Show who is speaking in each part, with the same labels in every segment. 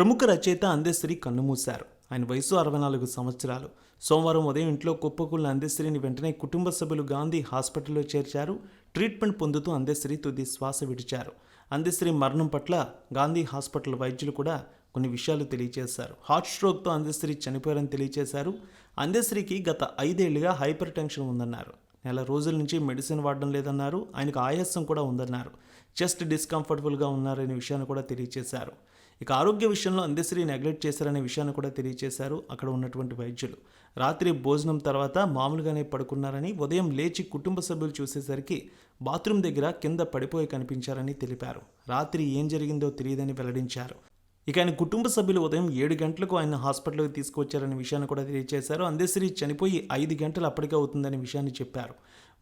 Speaker 1: ప్రముఖ రచయిత అందశ్రీ కన్నుమూశారు. ఆయన వయసు అరవై నాలుగు సంవత్సరాలు. సోమవారం ఉదయం ఇంట్లో కుప్పకూలిన అందశ్రీని వెంటనే కుటుంబ సభ్యులు గాంధీ హాస్పిటల్లో చేర్చారు. ట్రీట్మెంట్ పొందుతూ అందశ్రీ తుది శ్వాస విడిచారు. అందశ్రీ మరణం పట్ల గాంధీ హాస్పిటల్ వైద్యులు కూడా కొన్ని విషయాలు తెలియజేశారు. హార్ట్ స్ట్రోక్తో అందశ్రీ చనిపోయారని తెలియజేశారు. అందశ్రీకి గత ఐదేళ్ళుగా హైపర్ టెన్షన్ ఉందన్నారు. నెల రోజుల నుంచి మెడిసిన్ వాడడం లేదన్నారు. ఆయనకు ఆయాసం కూడా ఉందన్నారు. చెస్ట్ డిస్కంఫర్టబుల్గా ఉన్నారనే విషయాన్ని కూడా తెలియజేశారు ఇక ఆరోగ్య విషయంలో అందశ్రీ నెగ్లెక్ట్ చేశారనే విషయాన్ని కూడా తెలియజేశారు అక్కడ ఉన్నటువంటి వైద్యులు. రాత్రి భోజనం తర్వాత మామూలుగానే పడుకున్నారని ఉదయం లేచి కుటుంబ సభ్యులు చూసేసరికి బాత్రూమ్ దగ్గర కింద పడిపోయి కనిపించారని తెలిపారు. రాత్రి ఏం జరిగిందో తెలియదని వెల్లడించారు. ఇక ఆయన కుటుంబ సభ్యులు ఉదయం ఏడు గంటలకు ఆయన హాస్పిటల్కి తీసుకొచ్చారనే విషయాన్ని కూడా తెలియజేశారు అందేశ్రీ చనిపోయి ఐదు గంటలు అప్పటికే అవుతుందనే విషయాన్ని చెప్పారు.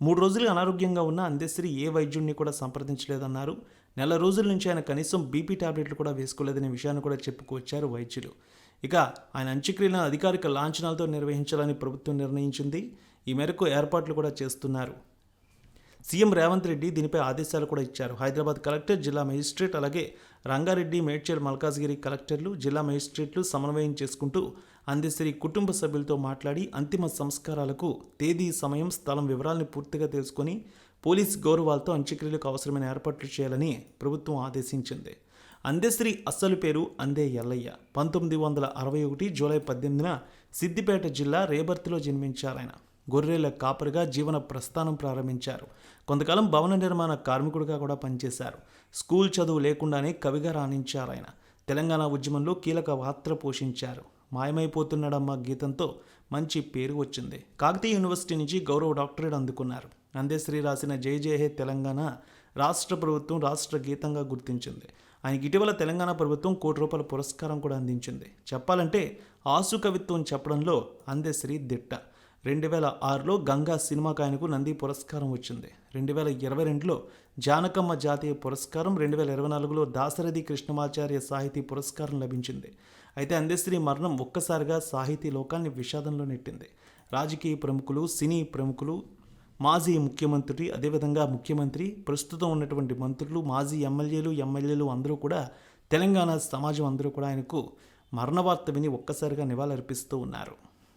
Speaker 1: మూడు రోజులు అనారోగ్యంగా ఉన్న అందేశ్రీ ఏ వైద్యుడిని కూడా సంప్రదించలేదన్నారు. నెల రోజుల నుంచి ఆయన కనీసం బీపీ టాబ్లెట్లు కూడా వేసుకోలేదనే విషయాన్ని కూడా చెప్పుకొచ్చారు వైద్యులు. ఇక ఆయన అంత్యక్రియలను అధికారిక లాంఛనాలతో నిర్వహించాలని ప్రభుత్వం నిర్ణయించింది. ఈ మేరకు ఏర్పాట్లు కూడా చేస్తున్నారు. సీఎం రేవంత్ రెడ్డి దీనిపై ఆదేశాలు కూడా ఇచ్చారు. హైదరాబాద్ కలెక్టర్ జిల్లా మెజిస్ట్రేట్ అలాగే రంగారెడ్డి మేడ్చల్ మల్కాజ్గిరి కలెక్టర్లు జిల్లా మెజిస్ట్రేట్లు సమన్వయం చేసుకుంటూ అందశ్రీ కుటుంబ సభ్యులతో మాట్లాడి అంతిమ సంస్కారాలకు తేదీ సమయం స్థలం వివరాలను పూర్తిగా తెలుసుకొని పోలీస్ గౌరవాలతో అంత్యక్రియలకు అవసరమైన ఏర్పాట్లు చేయాలని ప్రభుత్వం ఆదేశించింది. అందశ్రీ అస్సలు పేరు అందే ఎల్లయ్య. పంతొమ్మిది వందల అరవై ఒకటి జూలై పద్దెనిమిదిన సిద్దిపేట జిల్లా రేబర్తిలో జన్మించారు ఆయన గొర్రెల కాపరిగా జీవన ప్రస్థానం ప్రారంభించారు. కొంతకాలం భవన నిర్మాణ కార్మికుడిగా కూడా పనిచేశారు. స్కూల్ చదువు లేకుండానే కవిగా రాణించారు ఆయన. తెలంగాణ ఉద్యమంలో కీలక పాత్ర పోషించారు. మాయమైపోతున్నాడమ్మ గీతంతో మంచి పేరు వచ్చింది. కాకతీయ యూనివర్సిటీ నుంచి గౌరవ డాక్టరేట్ అందుకున్నారు. అందశ్రీ రాసిన జై జయ హే తెలంగాణ రాష్ట్ర ప్రభుత్వం రాష్ట్ర గీతంగా గుర్తించింది. ఆయనకి ఇటీవల తెలంగాణ ప్రభుత్వం కోటి రూపాయల పురస్కారం కూడా అందించింది. చెప్పాలంటే ఆసు కవిత్వం చెప్పడంలో అందశ్రీ దిట్ట. రెండు వేల ఆరులో గంగా సినిమాకు ఆయనకు నంది పురస్కారం వచ్చింది. రెండు వేల ఇరవై రెండులో జానకమ్మ జాతీయ పురస్కారం రెండు వేల ఇరవై నాలుగులో దాసరథి కృష్ణమాచార్య సాహితీ పురస్కారం లభించింది. అయితే అందశ్రీ మరణం ఒక్కసారిగా సాహితీ లోకాన్ని విషాదంలో నెట్టింది. రాజకీయ ప్రముఖులు సినీ ప్రముఖులు మాజీ ముఖ్యమంత్రి అదేవిధంగా ముఖ్యమంత్రి ప్రస్తుతం ఉన్నటువంటి మంత్రులు మాజీ ఎమ్మెల్యేలు ఎమ్మెల్యేలు అందరూ కూడా తెలంగాణ సమాజం అందరూ కూడా ఆయనకు మరణ వార్త విని ఒక్కసారిగా నివాళులర్పిస్తూ ఉన్నారు.